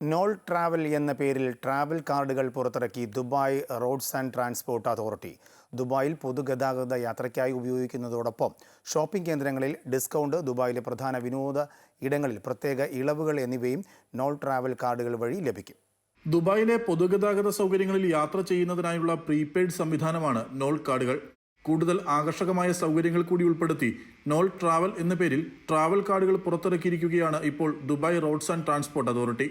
Nol travel എന്ന പേരിൽ travel കാർഡുകൾ പുറത്തിറക്കി Dubai roads and transport authority. ദുബായിൽ പൊതുഗതാഗത യാത്രയ്ക്കായി ഉപയോഗിക്കുന്നതോടൊപ്പം ഷോപ്പിംഗ് കേന്ദ്രങ്ങളിൽ ഡിസ്കൗണ്ട് ദുബായിലെ പ്രധാന വിനോദ ഇടങ്ങളിൽ പ്രത്യേക ഇളവുകൾ എന്നിവയും നോൾ ട്രാവൽ കാർഡുകൾ വഴി ലഭിക്കും. ദുബായിലെ പൊതുഗതാഗത സൗകര്യങ്ങളിൽ യാത്ര ചെയ്യുന്നതിനായുള്ള പ്രീപെയ്ഡ് സംവിധാനമാണ് നോൾ കാർഡുകൾ. കൂടുതൽ ആകർഷകമായ സൗകര്യങ്ങൾ കൂടി ഉൾപ്പെടുത്തി നോൾ ട്രാവൽ എന്ന പേരിൽ ട്രാവൽ കാർഡുകൾ പുറത്തിറക്കിയിരിക്കുകയാണ് ഇപ്പോൾ Dubai roads and transport authority.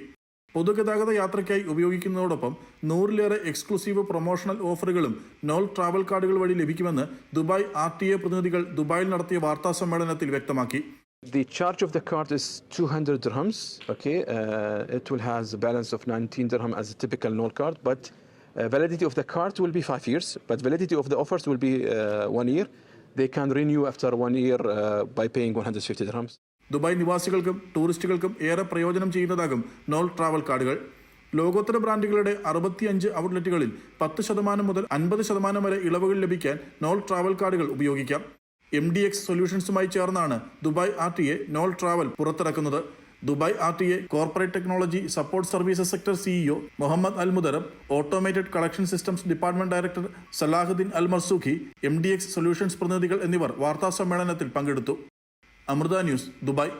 പൊതുഗതാഗത യാത്രയ്ക്കായി ഉപയോഗിക്കുന്നതോടൊപ്പം നൂറിലേറെ എക്സ്ക്ലൂസീവ് പ്രൊമോഷണൽ ഓഫറുകളും നോൾ ട്രാവൽ കാർഡുകൾ വഴി ലഭിക്കുമെന്ന് ദുബായ് ആർ ടി എ പ്രതിനിധികൾ ദുബായിൽ നടത്തിയ വാർത്താ സമ്മേളനത്തിൽ വ്യക്തമാക്കി The charge of the card is 200 dirhams. Okay, uh, it will has a balance of 19 dirham as a typical null card, but uh, validity of the card will be five years. But validity of the offers will be uh, one year. They can renew after one year uh, by paying 150 dirhams. Dubai നിവാസികൾക്കും ടൂറിസ്റ്റുകൾക്കും ഏറെ പ്രയോജനം ചെയ്യുന്നതാകും Nol travel കാർഡുകൾ. ലോകോത്തര ബ്രാൻഡുകളുടെ അറുപത്തിയഞ്ച് ഔട്ട്ലെറ്റുകളിൽ പത്ത് ശതമാനം മുതൽ അൻപത് ശതമാനം വരെ ഇളവുകൾ ലഭിക്കാൻ നോൾ ട്രാവൽ കാർഡുകൾ ഉപയോഗിക്കാം. എം ഡി എക്സ് സൊല്യൂഷൻസുമായി ചേർന്നാണ് Dubai R T A Nol travel പുറത്തിറക്കുന്നത്. Dubai R T A corporate technology support services sector CEO Mohammed Al Mudharrab automated collection systems department director Salahuddin Al Marzouqi M D X solutions പ്രതിനിധികൾ എന്നിവർ വാർത്താ സമ്മേളനത്തിൽ പങ്കെടുത്തു. Amrita news Dubai.